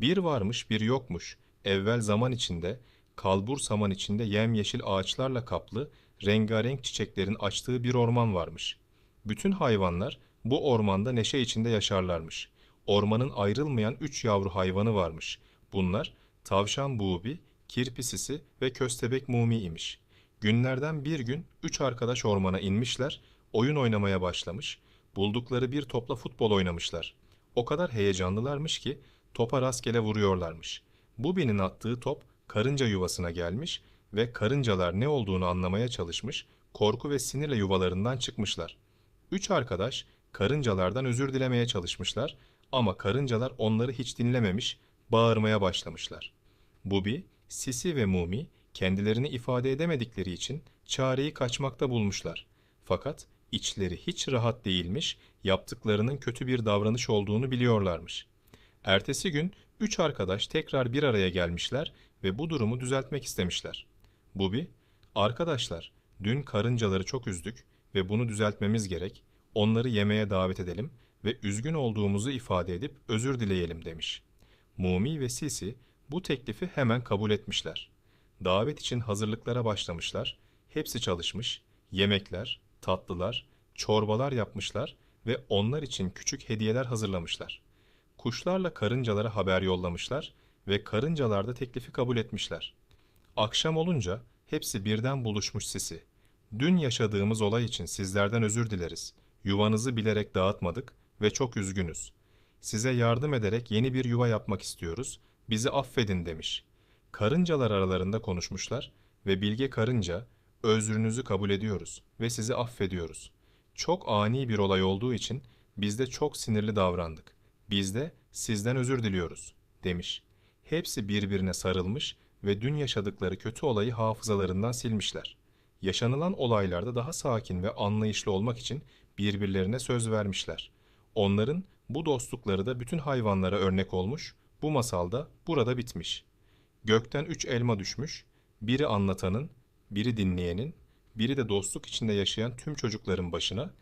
Bir varmış bir yokmuş. Evvel zaman içinde, kalbur saman içinde yemyeşil ağaçlarla kaplı, rengarenk çiçeklerin açtığı bir orman varmış. Bütün hayvanlar bu ormanda neşe içinde yaşarlarmış. Ormanın ayrılmayan üç yavru hayvanı varmış. Bunlar tavşan buğbi, kirpisisi ve köstebek mumi imiş. Günlerden bir gün üç arkadaş ormana inmişler, oyun oynamaya başlamış, buldukları bir topla futbol oynamışlar. O kadar heyecanlılarmış ki topa rastgele vuruyorlarmış. Bubi'nin attığı top karınca yuvasına gelmiş ve karıncalar ne olduğunu anlamaya çalışmış, korku ve sinirle yuvalarından çıkmışlar. Üç arkadaş karıncalardan özür dilemeye çalışmışlar ama karıncalar onları hiç dinlememiş, bağırmaya başlamışlar. Bubi, Sisi ve Mumi kendilerini ifade edemedikleri için çareyi kaçmakta bulmuşlar. Fakat içleri hiç rahat değilmiş, yaptıklarının kötü bir davranış olduğunu biliyorlarmış. Ertesi gün üç arkadaş tekrar bir araya gelmişler ve bu durumu düzeltmek istemişler. Bubi, arkadaşlar dün karıncaları çok üzdük ve bunu düzeltmemiz gerek, onları yemeğe davet edelim ve üzgün olduğumuzu ifade edip özür dileyelim demiş. Mumi ve Sisi bu teklifi hemen kabul etmişler. Davet için hazırlıklara başlamışlar. Hepsi çalışmış. Yemekler, tatlılar, çorbalar yapmışlar ve onlar için küçük hediyeler hazırlamışlar. Kuşlarla karıncalara haber yollamışlar ve karıncalar da teklifi kabul etmişler. Akşam olunca hepsi birden buluşmuş Sisi. Dün yaşadığımız olay için sizlerden özür dileriz. Yuvanızı bilerek dağıtmadık ve çok üzgünüz. Size yardım ederek yeni bir yuva yapmak istiyoruz. Bizi affedin demiş. Karıncalar aralarında konuşmuşlar ve Bilge Karınca, özrünüzü kabul ediyoruz ve sizi affediyoruz. Çok ani bir olay olduğu için biz de çok sinirli davrandık. Biz de sizden özür diliyoruz demiş. Hepsi birbirine sarılmış ve dün yaşadıkları kötü olayı hafızalarından silmişler. Yaşanılan olaylarda daha sakin ve anlayışlı olmak için birbirlerine söz vermişler. Onların bu dostlukları da bütün hayvanlara örnek olmuş, bu masalda burada bitmiş. Gökten üç elma düşmüş, biri anlatanın, biri dinleyenin, biri de dostluk içinde yaşayan tüm çocukların başına,